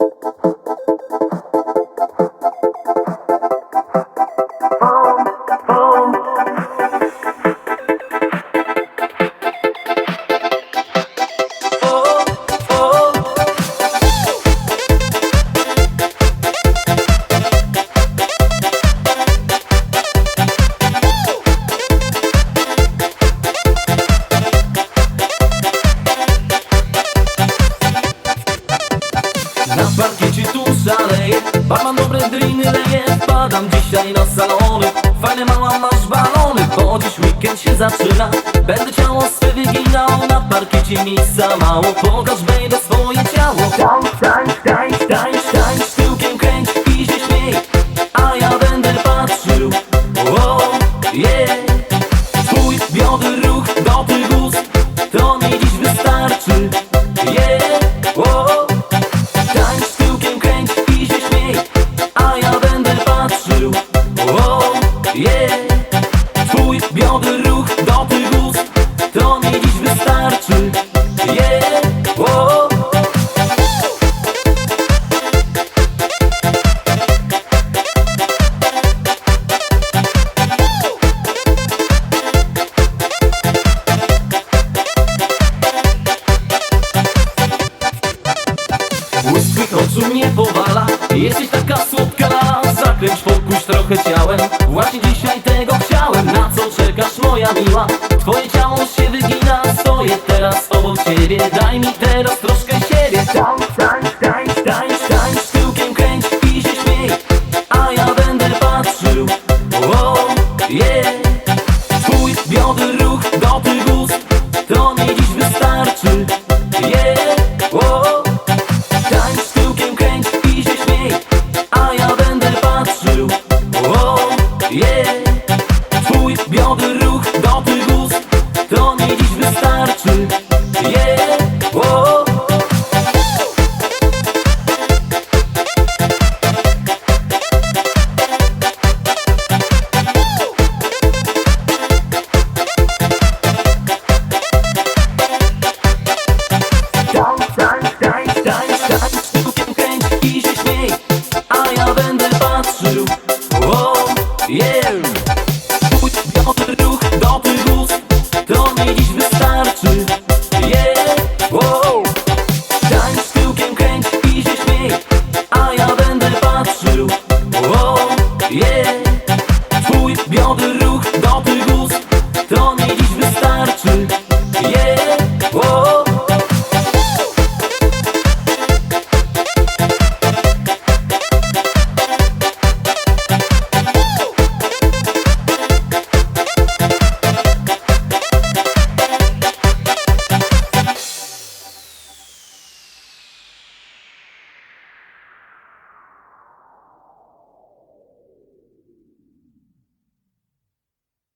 Na Wpadam dzisiaj na salony. Fajne mała masz balony Bo dziś weekend się zaczyna. Będę ciało swe wyginał Na parkiecie miejsca mało. Pokaż baby swoje ciało. Tańcz, tańcz, tańcz, tańcz, tańcz Tyłkiem kręć i się śmiej. A ja będę patrzył. O, yeah Twój biodry ruch do tych ust To mi dziś wystarczy oczu mnie powala. Jesteś taka słodka lala Zakręć pokuś trochę ciałem. Właśnie dzisiaj tego chciałem Na co czekasz moja miła? Twoje ciało się wygina Stoję teraz obok ciebie. Daj mi teraz troszkę siebie. Tańcz, tańcz, tańcz, tańcz, tańcz Tyłkiem kręć i się śmiej. A ja będę patrzył Oh, yeah Twój biody ruch, dobry gust To nie Thank you. nowy ruch, nowy gust. To mi dziś wystarczy.